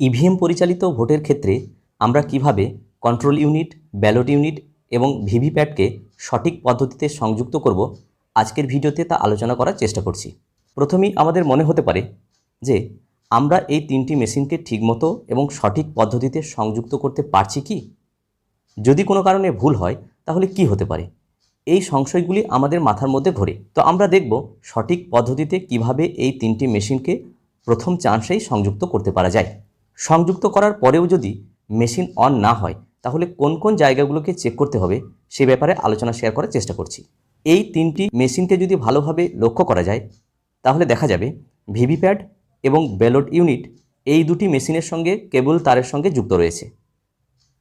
EVM পরিচালিত ভোটের ক্ষেত্রে আমরা কীভাবে কন্ট্রোল ইউনিট, ব্যালট ইউনিট এবং ভিভিপ্যাটকে সঠিক পদ্ধতিতে সংযুক্ত করব আজকের ভিডিওতে তা আলোচনা করার চেষ্টা করছি। প্রথমেই আমাদের মনে হতে পারে যে আমরা এই তিনটি মেশিনকে ঠিকমতো এবং সঠিক পদ্ধতিতে সংযুক্ত করতে পারছি কি? যদি কোনো কারণে ভুল হয়, তাহলে কি হতে পারে? এই সংশয়গুলি আমাদের মাথার মধ্যে ঘোরে। তো আমরা দেখব সঠিক পদ্ধতিতে কীভাবে এই তিনটি মেশিনকে প্রথম চান্সেই সংযুক্ত করতে পারা যায়। সংযুক্ত করার পরেও যদি মেশিন অন না হয়, তাহলে কোন কোন জায়গাগুলোকে চেক করতে হবে সে ব্যাপারে আলোচনা শেয়ার করার চেষ্টা করছি। এই তিনটি মেশিনকে যদি ভালোভাবে লক্ষ্য করা যায়, তাহলে দেখা যাবে ভিভিপ্যাড এবং ব্যালট ইউনিট এই দুটি মেশিনের সঙ্গে কেবল তারের সঙ্গে যুক্ত রয়েছে।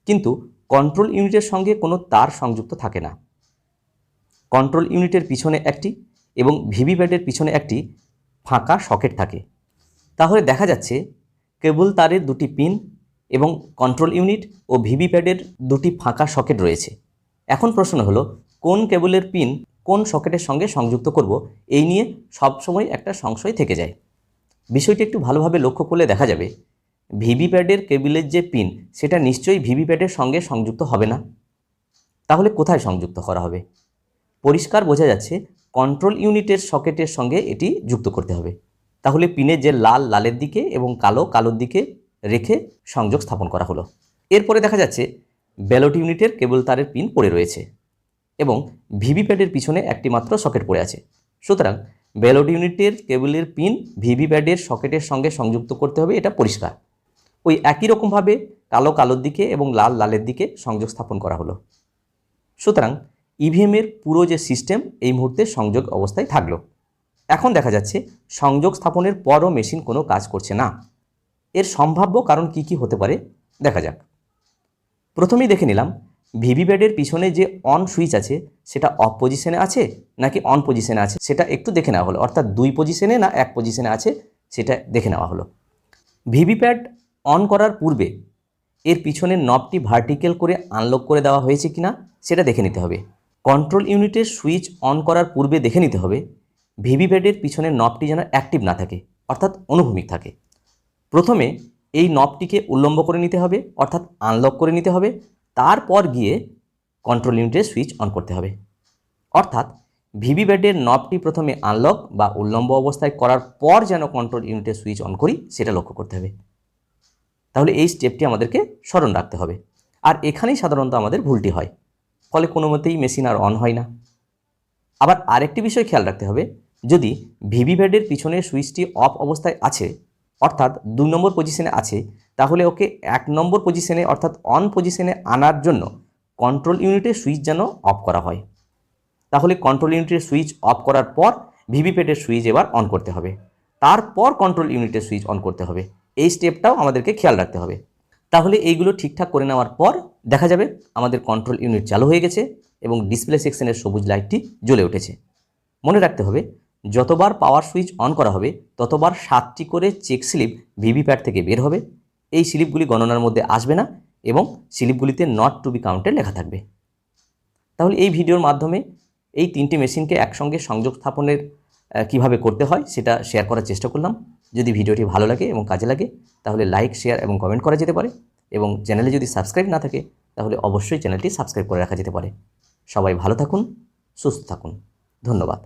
কিন্তু কন্ট্রোল ইউনিটের সঙ্গে কোনো তার সংযুক্ত থাকে না। কন্ট্রোল ইউনিটের পিছনে একটি এবং ভিভিপ্যাডের পিছনে একটি ফাঁকা সকেট থাকে। তাহলে দেখা যাচ্ছে কেবল তারের দুটি পিন এবং কন্ট্রোল ইউনিট ও ভিভিপ্যাডের দুটি ফাঁকা সকেট রয়েছে। এখন প্রশ্ন হলো, কোন কেবলের পিন কোন সকেটের সঙ্গে সংযুক্ত করব? এই নিয়ে সবসময় একটা সংশয় থেকে যায়। বিষয়টি একটু ভালোভাবে লক্ষ্য করলে দেখা যাবে, ভিভিপ্যাডের কেবিলের যে পিন, সেটা নিশ্চয়ই ভিভিপ্যাডের সঙ্গে সংযুক্ত হবে না। তাহলে কোথায় সংযুক্ত করা হবে? পরিষ্কার বোঝা যাচ্ছে, কন্ট্রোল ইউনিটের সকেটের সঙ্গে এটি যুক্ত করতে হবে। তাহলে পিনের যে লাল লালের দিকে এবং কালো কালোর দিকে রেখে সংযোগ স্থাপন করা হলো। এরপরে দেখা যাচ্ছে ব্যালট ইউনিটের কেবল তারের পিন পড়ে রয়েছে এবং ভিভিপ্যাডের পিছনে একটি মাত্র সকেট পড়ে আছে। সুতরাং ব্যালট ইউনিটের কেবলের পিন ভিভিপ্যাডের সকেটের সঙ্গে সংযুক্ত করতে হবে, এটা পরিষ্কার। ওই একই রকমভাবে কালো কালোর দিকে এবং লাল লালের দিকে সংযোগ স্থাপন করা হলো। সুতরাং ইভিএমের পুরো যে সিস্টেম এই মুহূর্তে সংযোগ অবস্থায় থাকল। এখন দেখা যাচ্ছে সংযোগ স্থাপনের পরও মেশিন কোনো কাজ করছে না। এর সম্ভাব্য কারণ কি কি হতে পারে? দেখা যাক। প্রথমেই দেখে নিলাম ভিভিপ্যাডের পিছনে যে অন সুইচ আছে, সেটা অফ পজিশনে আছে নাকি অন পজিশনে আছে? সেটা একটু দেখে নেওয়া হলো, অর্থাৎ দুই পজিশনে না এক পজিশনে আছে, সেটা দেখে নেওয়া হলো। ভিভিপ্যাড অন করার পূর্বে এর পিছনের নবটি ভার্টিক্যাল করে আনলক করে দেওয়া হয়েছে কিনা, সেটা দেখে নিতে হবে। কন্ট্রোল ইউনিটের সুইচ অন করার পূর্বে দেখে নিতে হবে ভিভিপ্যাডের পিছনের নবটি যেন অ্যাক্টিভ না থাকে, অর্থাৎ অনুভূমিক থাকে। প্রথমে এই নবটিকে উল্লম্ব করে নিতে হবে, অর্থাৎ আনলক করে নিতে হবে। তারপর গিয়ে কন্ট্রোল ইউনিটের সুইচ অন করতে হবে। অর্থাৎ ভিভিপ্যাডের নবটি প্রথমে আনলক বা উল্লম্ব অবস্থায় করার পর যেন কন্ট্রোল ইউনিটের সুইচ অন করি, সেটা লক্ষ্য করতে হবে। তাহলে এই স্টেপটি আমাদেরকে স্মরণ রাখতে হবে। আর এখানেই সাধারণত আমাদের ভুলটি হয়, ফলে কোনো মতেই মেশিন আর অন হয় না। আবার আরেকটি বিষয় খেয়াল রাখতে হবে যদি ভিভিপ্যাডের পিছনের সুইচটি অফ অবস্থায় আছে, অর্থাৎ দুই নম্বর পজিশনে আছে, তাহলে ওকে এক নম্বর পজিশনে, অর্থাৎ অন পজিশনে আনার জন্য কন্ট্রোল ইউনিটের সুইচ যেন অফ করা হয়। তাহলে কন্ট্রোল ইউনিটের সুইচ অফ করার পর ভিভিপ্যাডের সুইচ এবার অন করতে হবে। তারপর কন্ট্রোল ইউনিটের সুইচ অন করতে হবে। এই স্টেপটাও আমাদেরকে খেয়াল রাখতে হবে। তাহলে এইগুলো ঠিকঠাক করে নেওয়ার পর দেখা যাবে আমাদের কন্ট্রোল ইউনিট চালু হয়ে গেছে এবং ডিসপ্লে সেকশনের সবুজ লাইটটি জ্বলে উঠেছে। মনে রাখতে হবে যতবার পাওয়ার সুইচ অন করা হবে, ততবার সাতটি করে চেক স্লিপ ভিভিপ্যাড থেকে বের হবে। এই স্লিপগুলি গণনার মধ্যে আসবে না এবং স্লিপগুলিতে নট টু বি কাউন্টেড লেখা থাকবে। তাহলে এই ভিডিওর মাধ্যমে এই তিনটি মেশিনকে একসঙ্গে সংযোগ স্থাপনের কীভাবে করতে হয় সেটা শেয়ার করার চেষ্টা করলাম। যদি ভিডিওটি ভালো লাগে এবং কাজে লাগে, তাহলে লাইক শেয়ার এবং কমেন্ট করা যেতে পারে এবং চ্যানেলে যদি সাবস্ক্রাইব না থাকে, তাহলে অবশ্যই চ্যানেলটি সাবস্ক্রাইব করে রাখা যেতে পারে। সবাই ভালো থাকুন, সুস্থ থাকুন। ধন্যবাদ।